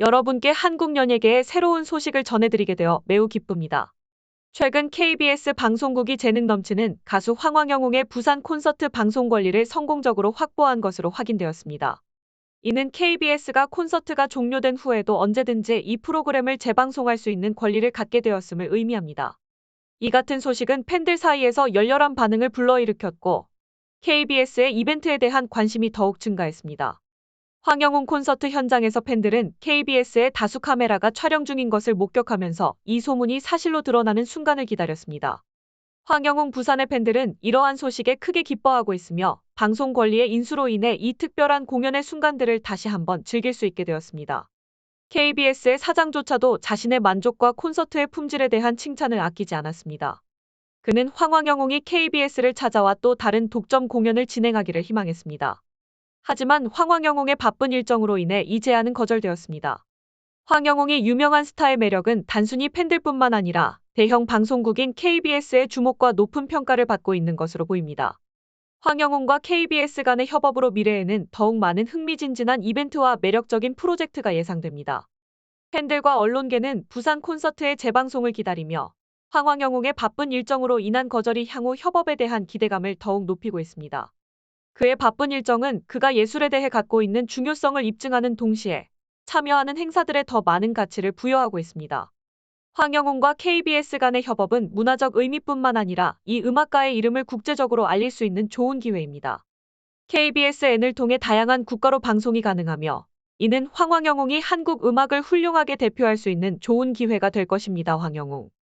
여러분께 한국 연예계의 새로운 소식을 전해드리게 되어 매우 기쁩니다. 최근 KBS 방송국이 재능 넘치는 가수 황황영웅의 부산 콘서트 방송 권리를 성공적으로 확보한 것으로 확인되었습니다. 이는 KBS가 콘서트가 종료된 후에도 언제든지 이 프로그램을 재방송할 수 있는 권리를 갖게 되었음을 의미합니다. 이 같은 소식은 팬들 사이에서 열렬한 반응을 불러일으켰고 KBS의 이벤트에 대한 관심이 더욱 증가했습니다. 황영웅 콘서트 현장에서 팬들은 KBS의 다수 카메라가 촬영 중인 것을 목격하면서 이 소문이 사실로 드러나는 순간을 기다렸습니다. 황영웅 부산의 팬들은 이러한 소식에 크게 기뻐하고 있으며 방송 권리의 인수로 인해 이 특별한 공연의 순간들을 다시 한번 즐길 수 있게 되었습니다. KBS의 사장조차도 자신의 만족과 콘서트의 품질에 대한 칭찬을 아끼지 않았습니다. 그는 황황영웅이 KBS를 찾아와 또 다른 독점 공연을 진행하기를 희망했습니다. 하지만 황황영웅의 바쁜 일정으로 인해 이 제안은 거절되었습니다. 황영웅이 유명한 스타의 매력은 단순히 팬들뿐만 아니라 대형 방송국인 KBS의 주목과 높은 평가를 받고 있는 것으로 보입니다. 황영웅과 KBS 간의 협업으로 미래에는 더욱 많은 흥미진진한 이벤트와 매력적인 프로젝트가 예상됩니다. 팬들과 언론계는 부산 콘서트의 재방송을 기다리며 황황영웅의 바쁜 일정으로 인한 거절이 향후 협업에 대한 기대감을 더욱 높이고 있습니다. 그의 바쁜 일정은 그가 예술에 대해 갖고 있는 중요성을 입증하는 동시에 참여하는 행사들에 더 많은 가치를 부여하고 있습니다. 황영웅과 KBS 간의 협업은 문화적 의미뿐만 아니라 이 음악가의 이름을 국제적으로 알릴 수 있는 좋은 기회입니다. KBSN을 통해 다양한 국가로 방송이 가능하며 이는 황황영웅이 한국 음악을 훌륭하게 대표할 수 있는 좋은 기회가 될 것입니다. 황영웅